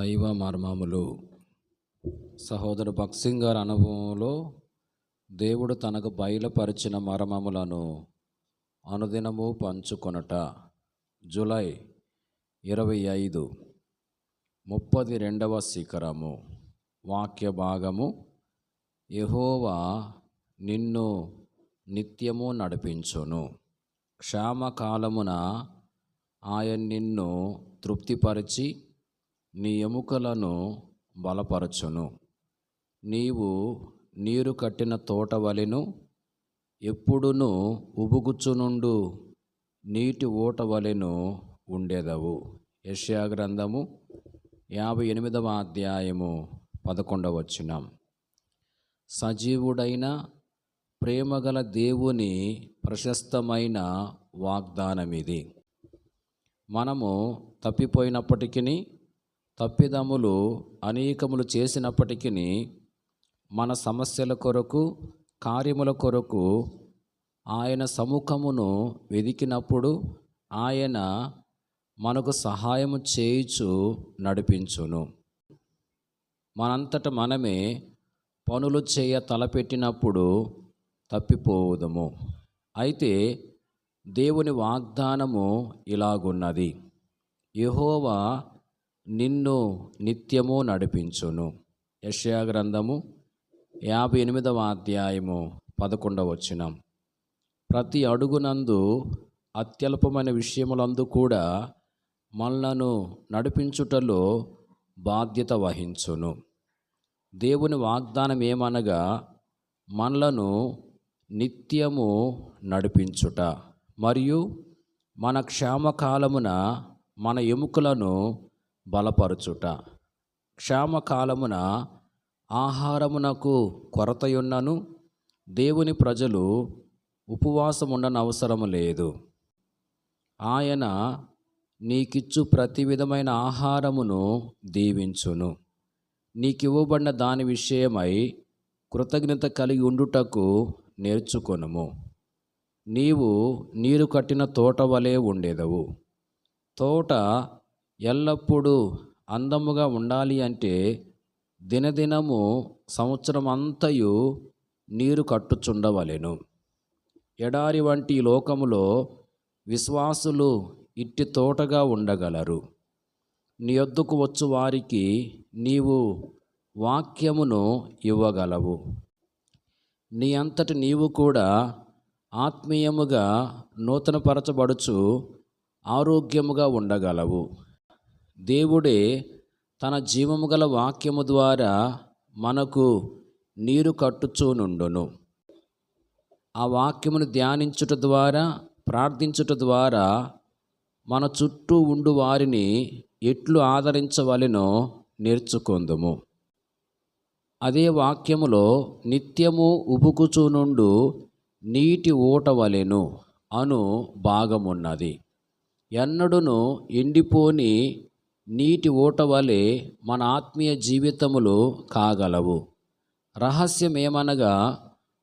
దైవ మర్మములు. సహోదరు భక్సింగ్ గారి అనుభవంలో దేవుడు తనకు బయలుపరిచిన మర్మములను అనుదినము పంచుకొనుట. జూలై ఇరవై ఐదు ముప్పది రెండవ శిఖరము. వాక్య భాగము యహోవా నిన్ను నిత్యము నడిపించును. క్షామకాలమున ఆయన నిన్ను తృప్తిపరిచి నీ ఎముకలను బలపరచును. నీవు నీరు కట్టిన తోట వలెను ఎప్పుడును ఉబుగుచ్చునుండు నీటి ఓట వలెను ఉండేదవు. యష్యా గ్రంథము యాభై ఎనిమిదవ అధ్యాయము పదకొండవ వచ్చినాం సజీవుడైన ప్రేమగల దేవుని ప్రశస్తమైన వాగ్దానం ఇది మనము తప్పిపోయినప్పటికీ తప్పిదములు అనేకములు చేసినప్పటికీ మన సమస్యల కొరకు కార్యముల కొరకు ఆయన సముఖమును వెదికినప్పుడు ఆయన మనకు సహాయము చేయుచు నడిపించును. మనంతట మనమే పనులు చేయ తలపెట్టినప్పుడు తప్పిపోవుదము. అయితే దేవుని వాగ్దానము ఇలాగున్నది. యహోవా నిన్ను నిత్యము నడిపించును. యషయా గ్రంథము యాభై ఎనిమిదవ అధ్యాయము పదకొండవ వచనం. ప్రతి అడుగునందు అత్యల్పమైన విషయములందు కూడా మనలను నడిపించుటలో బాధ్యత వహించును. దేవుని వాగ్దానం ఏమనగా మనలను నిత్యము నడిపించుట మరియు మన క్షామకాలమున మన ఎముకలను బలపరచుట. క్షామకాలమున ఆహారమునకు కొరతయున్నను దేవుని ప్రజలు ఉపవాసం ఉండనవసరము లేదు. ఆయన నీకిచ్చు ప్రతి విధమైన ఆహారమును దీవించును. నీకివ్వబడిన దాని విషయమై కృతజ్ఞత కలిగి ఉండుటకు నేర్చుకొనుము. నీవు నీరు కట్టిన తోట వలె ఉండేదవు. తోట ఎల్లప్పుడూ అందముగా ఉండాలి అంటే దినదినము సంవత్సరం అంతయు నీరు కట్టుచుండవలెను. ఎడారి వంటి లోకములో విశ్వాసులు ఇట్టి తోటగా ఉండగలరు. నీ యొద్దకు వచ్చు వారికి నీవు వాక్యమును ఇవ్వగలవు. నీ అంతటి నీవు కూడా ఆత్మీయముగా నూతనపరచబడుచు ఆరోగ్యముగా ఉండగలవు. దేవుడే తన జీవము గల వాక్యము ద్వారా మనకు నీరు కట్టుచూనుండును. ఆ వాక్యమును ధ్యానించుట ద్వారా ప్రార్థించుట ద్వారా మన చుట్టూ ఉండు వారిని ఎట్లు ఆదరించవలెనో నేర్చుకుందుము. అదే వాక్యములో నిత్యము ఉబుకుచూనుండు నీటి ఊటవలెను అను భాగమున్నది. ఎన్నడును ఎండిపోని నీటి ఊట వలె మన ఆత్మీయ జీవితములు కాగలవు. రహస్యం ఏమనగా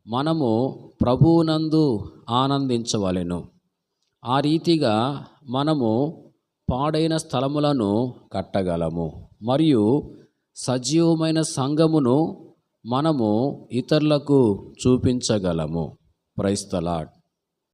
మనము ప్రభువునందు ఆనందించవలెను. ఆ రీతిగా మనము పాడైన స్థలములను కట్టగలము. మరియు సజీవమైన సంఘమును మనము ఇతరులకు చూపించగలము. ప్రైస్తలాట్